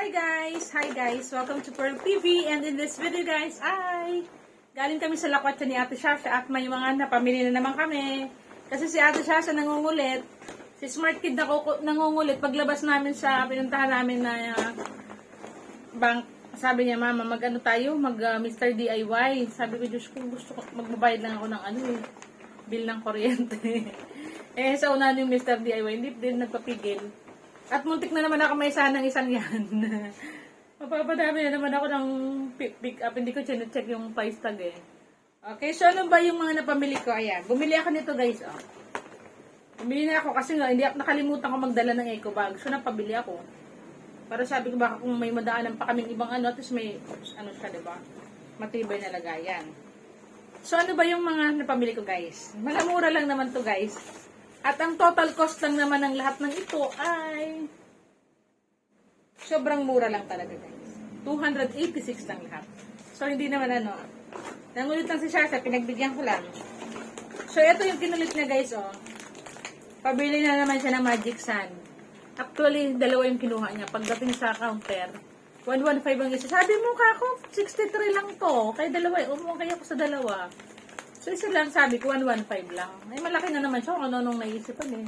Hi guys! Hi guys! Welcome to Pearl TV and in this video guys ay galing kami sa lakwatsa ni Ate Shasha at may mga napamili na naman kami. Kasi si Ate Shasha nangungulit. Si Smart Kid na nangungulit paglabas namin sa pinuntahan namin na uh, bank. Sabi niya, Mama, mag ano tayo? Mag uh, Mr. DIY. Sabi ko, Diyos ko, gusto ko, magbabayad lang ako ng ano eh, bill ng kuryente. eh, sa una yung Mr. DIY, hindi din nagpapigil. At muntik na naman ako may sanang isang yan. Mapapadami na naman ako ng pick, up. Hindi ko check yung price tag eh. Okay, so ano ba yung mga napamili ko? Ayan, bumili ako nito guys. Oh. Bumili na ako kasi nga, hindi ako nakalimutan ko magdala ng eco bag. So, napabili ako. Para sabi ko baka kung may madaanan pa kaming ibang ano, tapos may, ano siya, diba? Matibay na lagayan. So, ano ba yung mga napamili ko guys? Malamura lang naman to guys. At ang total cost lang naman ng lahat ng ito ay sobrang mura lang talaga guys. 286 lang lahat. So hindi naman ano. Nangulit lang si Shasha, pinagbigyan ko lang. So ito yung kinulit niya guys oh. Pabili na naman siya ng Magic Sand. Actually, dalawa yung kinuha niya. Pagdating sa counter, 115 ang isa. Sabi mo ka ako, 63 lang to. Kaya dalawa, eh. umuha kayo ako sa dalawa. So, isa lang sabi ko, 115 lang. Ay, malaki na naman siya kung ano nung naisipan eh.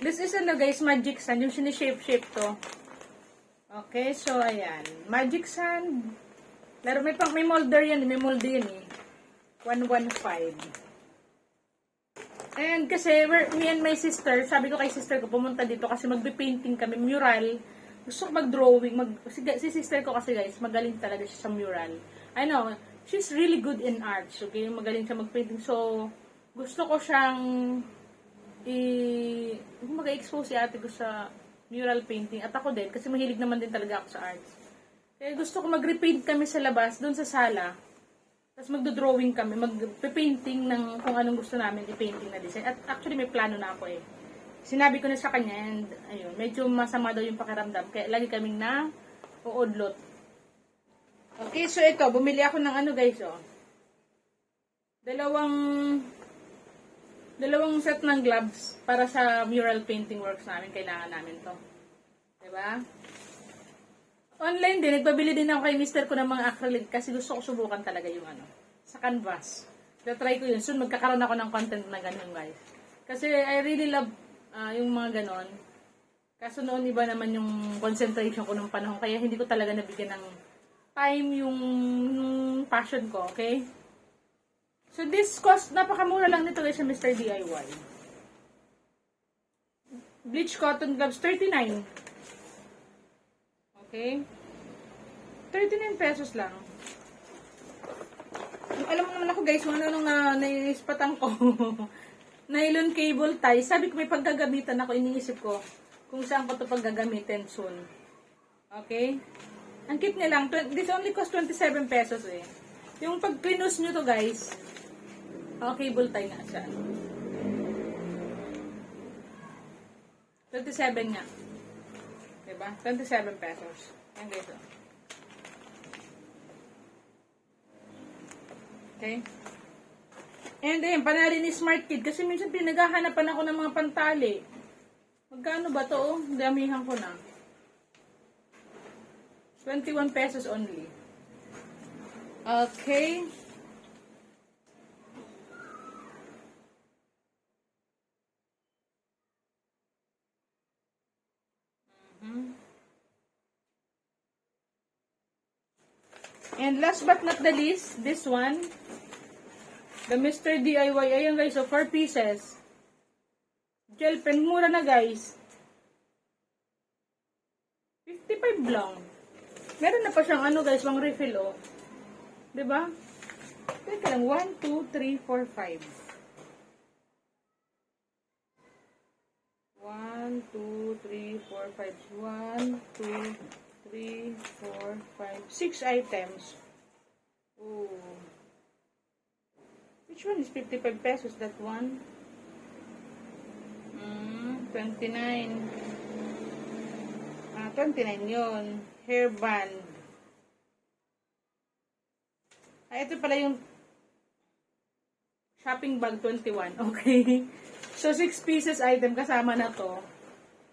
This is ano guys, magic sand. Yung sinishape-shape to. Okay, so ayan. Magic sand. Laro may pang may molder yan, may molder yan eh. 115. And kasi, we're, me and my sister, sabi ko kay sister ko, pumunta dito kasi magbe-painting kami, mural. Gusto ko mag-drawing. Mag, si, si sister ko kasi guys, magaling talaga siya sa mural. I know, she's really good in arts. Okay, magaling siya mag-painting. So, gusto ko siyang i mag-expose si ate ko sa mural painting. At ako din, kasi mahilig naman din talaga ako sa arts. Kaya gusto ko mag-repaint kami sa labas, doon sa sala. Tapos magdo-drawing kami, mag-painting ng kung anong gusto namin i-painting na design. At actually, may plano na ako eh. Sinabi ko na sa kanya, and ayun, medyo masama daw yung pakiramdam. Kaya lagi kaming na uudlot. Okay, so ito, bumili ako ng ano guys, oh. Dalawang dalawang set ng gloves para sa mural painting works namin. Kailangan namin to. 'Di ba? Online din, nagpabili din ako kay mister ko ng mga acrylic kasi gusto ko subukan talaga yung ano, sa canvas. try ko yun. Soon magkakaroon ako ng content na ganun guys. Kasi I really love uh, yung mga ganon. Kaso noon iba naman yung concentration ko ng panahon kaya hindi ko talaga nabigyan ng time yung, passion ko, okay? So this cost, napakamura lang nito guys sa Mr. DIY. Bleach cotton gloves, 39. Okay? 39 pesos lang. Alam mo naman ako guys, kung ano nung na, naiispatan ko. Nylon cable tie. Sabi ko may paggagamitan ako, iniisip ko kung saan ko ito paggagamitin soon. Okay? Ang kit niya lang, this only cost 27 pesos eh. Yung pag pinus nyo to guys, oh, cable tie nga siya. 27 nga. Diba? 27 pesos. Yan guys oh. Okay? And then, panali ni Smart Kid. Kasi minsan pinaghahanapan ako ng mga pantali. Magkano ba to? Oh? Damihan ko na. 21 pesos only. Okay. Mhm. And last but not the least, this one. The Mr. DIY. Ayan guys, so 4 pieces. Gel pen. Mura na guys. 55 lang. Meron na pa siyang ano guys, pang refill oh. ba? Teka lang, 1 2 3 4 5. 1 2 3 4 5 1 2 3 4 5 6 items. Oh. Which one is 55 pesos? That one? Mm, 29. Ah, 29 yun. Hairband. Ah, ito pala yung shopping bag 21. Okay. So, 6 pieces item kasama na to.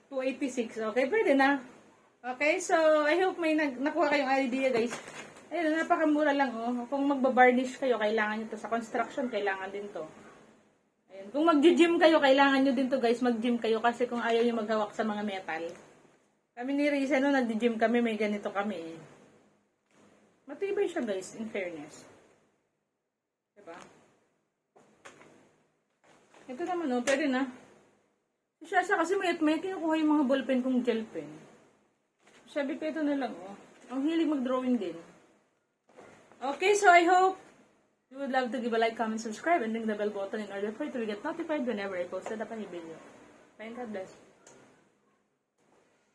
286. Okay, pwede na. Okay, so I hope may nag nakuha kayong idea, guys. Ayun, napakamura lang, oh. Kung magbabarnish kayo, kailangan nyo to. Sa construction, kailangan din to. Ayun. Kung mag-gym kayo, kailangan nyo din to, guys. Mag-gym kayo kasi kung ayaw nyo maghawak sa mga metal. Kami ni Risa, no, nag-gym kami, may ganito kami, eh. Matibay siya, guys, in fairness. Diba? Ito naman, oh, pwede na. Si Shasha kasi may may kinukuha yung mga ballpen kong gel pen. Sabi ko ito na lang, oh. Ang hilig mag-drawing din. Okay, so I hope you would love to give a like, comment, subscribe, and ring the bell button in order for you to get notified whenever I posted up a new video. And God bless.